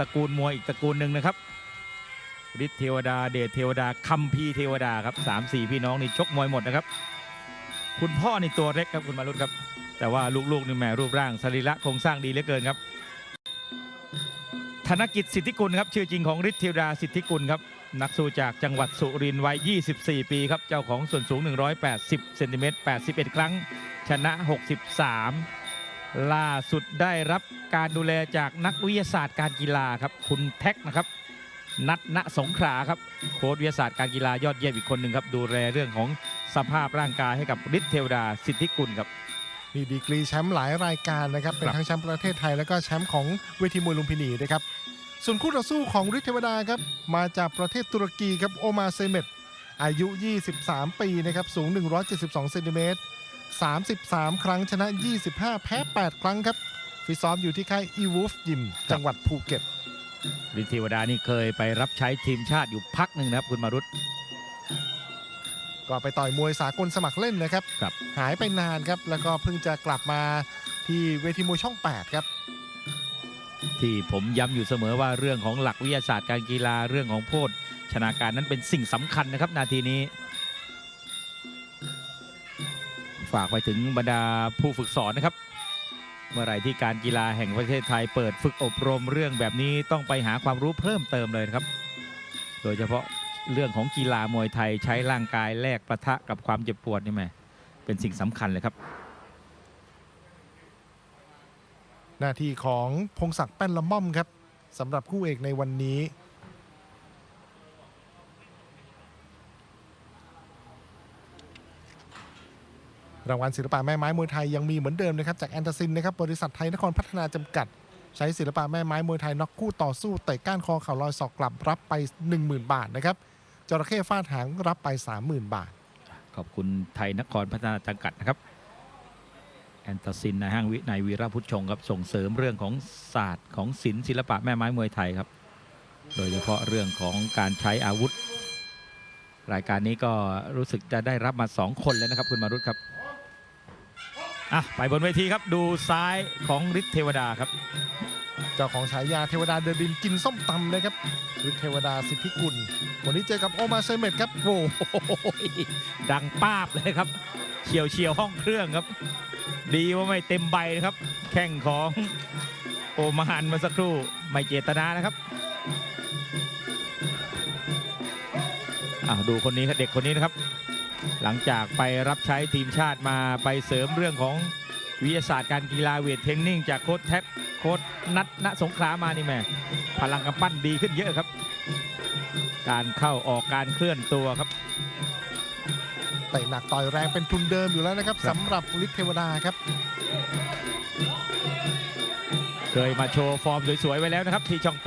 ตระกูลมวยอีกตระกูลหนึ่งนะครับฤทธิ์เทวดาเดชเทวดาคัมภีเทวดาครับสามสี่พี่น้องนี่ชกมวยหมดนะครับ คุณพ่อนี่ตัวเล็กครับคุณมารุตครับ แต่ว่าลูกๆนี่แหมรูปร่างสรีระโครงสร้างดีเหลือเกินครับ ธนกิจสิทธิกุลครับชื่อจริงของฤทธิ์เทวดาสิทธิกุลครับนักสู้จากจังหวัดสุรินทร์วัย 24 ปีครับ เจ้าของส่วนสูง 180 เซนติเมตร 81 ครั้ง ชนะ 63 ล่าสุดได้รับการดูแลจากนักวิทยาศาสตร์การกีฬาครับ คุณแท็กนะครับ นัทณสงขลาครับโค้ชวิทยาศาสตร์การกีฬายอดเยี่ยมอีกคนหนึ่งครับ ดูแลเรื่องของสภาพร่างกายให้กับฤทธิ์เทวดาสิทธิกุลครับมีดีกรีแชมป์หลายรายการนะครับ เป็นครับทั้งแชมป์ประเทศไทยแล้วก็แชมป์ของเวทีมวยลุมพินีนะครับ ส่วนคู่ต่อสู้ของฤทธิ์เทวดาครับ มาจากประเทศตุรกีครับโอมาเซเมตอายุ 23 ปีนะครับ สูง 172 เซนติเมตร 33 ครั้งชนะ 25 แพ้ 8 ครั้งครับฟิตซ้อมอยู่ที่ค่ายอีวูฟยิมจังหวัดภูเก็ตฤทธิ์เทวดานี่เคยไปรับใช้ทีมชาติอยู่พักหนึ่งนะครับคุณมารุตก็ไปต่อยมวยสากลสมัครเล่นนะครับครับ หายไปนานครับ แล้วก็เพิ่งจะกลับมาที่เวทีมวยช่อง 8 ครับ ที่ผมย้ำอยู่เสมอว่าเรื่องของหลักวิทยาศาสตร์การกีฬาเรื่องของโพธชนาการนั้นเป็นสิ่งสำคัญนะครับ นาทีนี้ ฝากไปถึงบรรดาผู้ฝึกสอนนะครับ เมื่อไหร่ที่การกีฬาแห่งประเทศไทยเปิดฝึกอบรมเรื่องแบบนี้ต้องไปหาความรู้เพิ่มเติมเลยนะครับ โดยเฉพาะเรื่องของกีฬามวยไทยใช้ร่างกายแลกประทะกับความเจ็บปวดนี่แหมเป็นสิ่งสำคัญเลยครับ หน้าที่ของพงศักดิ์แป้นละม่อมครับสำหรับคู่เอกในวันนี้ รางวัลศิลปะแม่ไม้มวยไทยยังมีเหมือนเดิมนะครับจากแอนตาซินนะครับบริษัทไทยนครพัฒนาจำกัด ใช้ศิลปะแม่ไม้มวยไทยน็อกคู่ต่อสู้เตะก้านคอเข่าลอยศอกกลับรับไป 10,000 บาทนะครับจระเข้ฟาดหางรับไป 30,000 บาท ขอบคุณไทยนครพัฒนาจำกัดนะครับแอนตาซินนายห้างวินายวีระพุทธชงครับส่งเสริมเรื่องของศาสตร์ของศิลป์ศิลปะแม่ไม้มวยไทยครับ โดยเฉพาะเรื่องของการใช้อาวุธ รายการนี้ก็รู้สึกจะได้รับมา 2 คนเลยนะครับ คุณมารุตครับ อะไปบนเวทีครับดูซ้ายของฤทธิ์เทวดาครับ เจ้าของฉายาเทวดาเดินดินกินส้มตำนะครับฤทธิ์เทวดาสิทธิกุล วันนี้เจอกับโอมาเซเมตครับโอ้โหดังป้าบเลยครับเฉียวเฉียวห้องเครื่องครับ ดีว่าไม่เต็มใบนะครับ แข่งของโอมานเมาสักครู่ไม่เจตนานะครับอ้าวดูคนนี้ครับเด็กคนนี้นะครับ หลังจากไปรับใช้ทีมชาติมาไปเสริมเรื่องของวิทยาศาสตร์การกีฬาเวทเทรนนิ่งจากโค้ชแท็บโค้ชนัทณสงขลามานี่แม่พลังกำปั้นดีขึ้นเยอะครับ การเข้าออกการเคลื่อนตัวครับเตะหนักต่อยแรงเป็นทุนเดิมอยู่แล้วนะครับครับสำหรับฤทธิ์เทวดาครับ เคยมาโชว์ฟอร์มสวยๆไว้แล้วนะครับ ที่ช่อง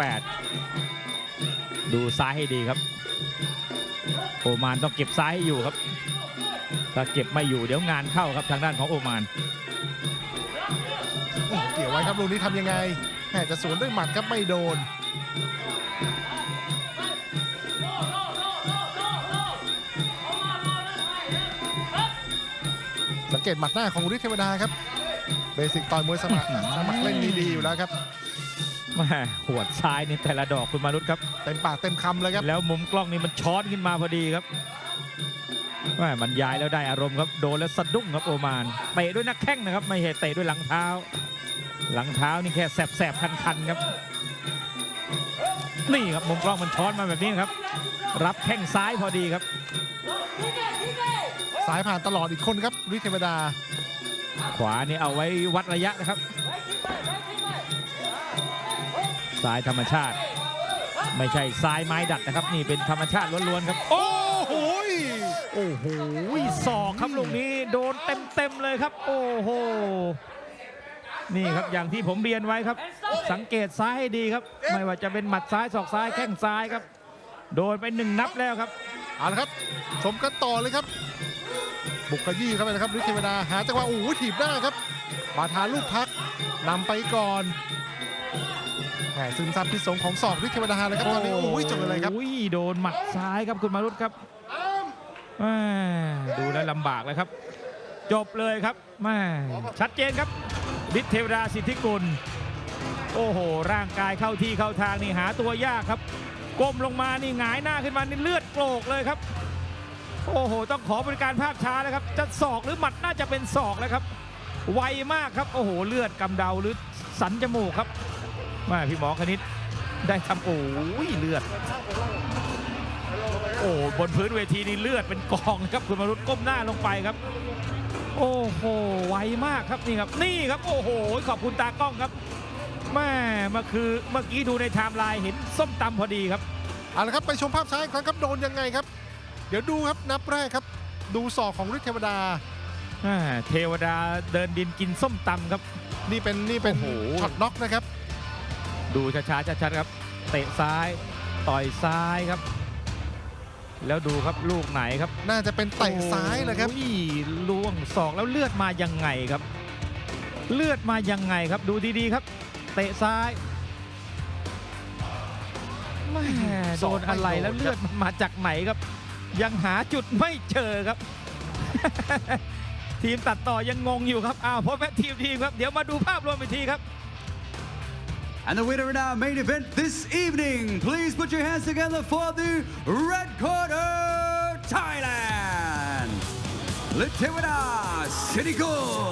8 ดูซ้ายให้ดีครับ โอมานต้องเก็บซ้ายให้อยู่ครับ ถ้าเก็บไม่อยู่เดี๋ยวงานเข้าครับทางด้านของโอมานอื้อเกี่ยวไว้ครับลูกนี้ทำยังไงแหมจะสวนด้วยหมัดครับไม่โดน สังเกตหมัดหน้าของฤทธิ์เทวดาครับ เบสิกต่อยมวยสมัครสมัครเล่นดีๆอยู่แล้วครับแม่หวดซ้ายนี่แต่ละดอกคุณมารุตครับ เต็มปากเต็มคำเลยครับ แล้วมุมกล้องนี่มันช้อนขึ้นมาพอดีครับ แม่มันยายแล้วได้อารมณ์ครับโดนแล้วสะดุ้งครับโอมานเตะด้วยนักแข้งนะครับ ไม่ใช่เตะด้วยหลังเท้า หลังเท้านี่แค่แสบๆคันๆครับ นี่ครับมุมกล้องมันช้อนมาแบบนี้ครับ รับแข้งซ้ายพอดีครับ สายผ่านตลอดอีกคนครับฤทธิ์เทวดา ขวานี่เอาไว้วัดระยะนะครับซ้ายธรรมชาติ ไม่ใช่ซ้ายไม้ดัดนะครับ นี่เป็นธรรมชาติล้วนๆครับ โอ้โหย โอ้โหศอกครับลูกนี้โดนเต็มๆเลยครับ โอ้โห นี่ครับอย่างที่ผมเรียนไว้ครับ สังเกตซ้ายให้ดีครับ ไม่ว่าจะเป็นหมัดซ้ายศอกซ้ายแข้งซ้ายครับ โดนไปหนึ่งนับแล้วครับเอาละครับ ชมกันต่อเลยครับ บุกกระยี่เข้าไปนะครับฤทธิ์เทวดาหาจังหวะโอ้โหถีบหน้าครับบาทาลูกพักนำไปก่อนแหมซึมซับพิษสงของศอกฤทธิ์เทวดาเลยครับตอนนี้โอ้ยจบเลยครับโอ้ยโดนหมัดซ้ายครับคุณมารุตครับแม่ ดูแล้วลำบากเลยครับ จบเลยครับแม่ชัดเจนครับฤทธิ์เทวดาสิทธิกุล โอ้โห ร่างกายเข้าที่เข้าทางนี่หาตัวยากครับ ก้มลงมานี่หงายหน้าขึ้นมานี่เลือดโกรกเลยครับ โอ้โห ต้องขอบริการภาพช้าแล้วครับ จะศอกหรือหมัดน่าจะเป็นศอกแล้วครับ ไวมากครับ โอ้โห เลือดกำเดาหรือสันจมูกครับแมาพี่หมอคณิตได้ทำโอ้ยเลือด โอ้บนพื้นเวทีนี่เลือดเป็นกองเลยครับคุณมรุตก้มหน้าลงไปครับ โอ้โหไวมากครับนี่ครับ นี่ครับโอ้โห ขอบคุณตากล้องครับแม่เมื่อคือเมื่อกี้ดูในไทม์ไลน์เห็นส้มตำพอดีครับเอาละครับไปชมภาพช้าอีกครั้งครับโดนยังไงครับ เดี๋ยวดูครับนับแรกครับ ดูศอกของฤทธิ์เทวดา อ่าเทวดาเดินดินกินส้มตำครับ นี่เป็นนี่เป็นโอ้โห ช็อตน็อกนะครับ ดูช้าๆชัดๆครับ เตะซ้าย ต่อยซ้ายครับ แล้วดูครับลูกไหนครับน่าจะเป็นเตะซ้ายเลยครับโอ้ยล่วงศอกแล้วเลือดมายังไงครับ เลือดมายังไงครับ ดูดีๆครับ เตะซ้ายแม่โดนอะไรแล้วเลือดมันมาจากไหนครับ ยังหาจุดไม่เจอครับ ทีมตัดต่อยังงงอยู่ครับอ้าวเพราะแม่ทีมทีมครับ เดี๋ยวมาดูภาพรวมอีกทีครับ And the winner in our main event this evening, please put your hands together for the red corner, Thailand. Litevada City Good.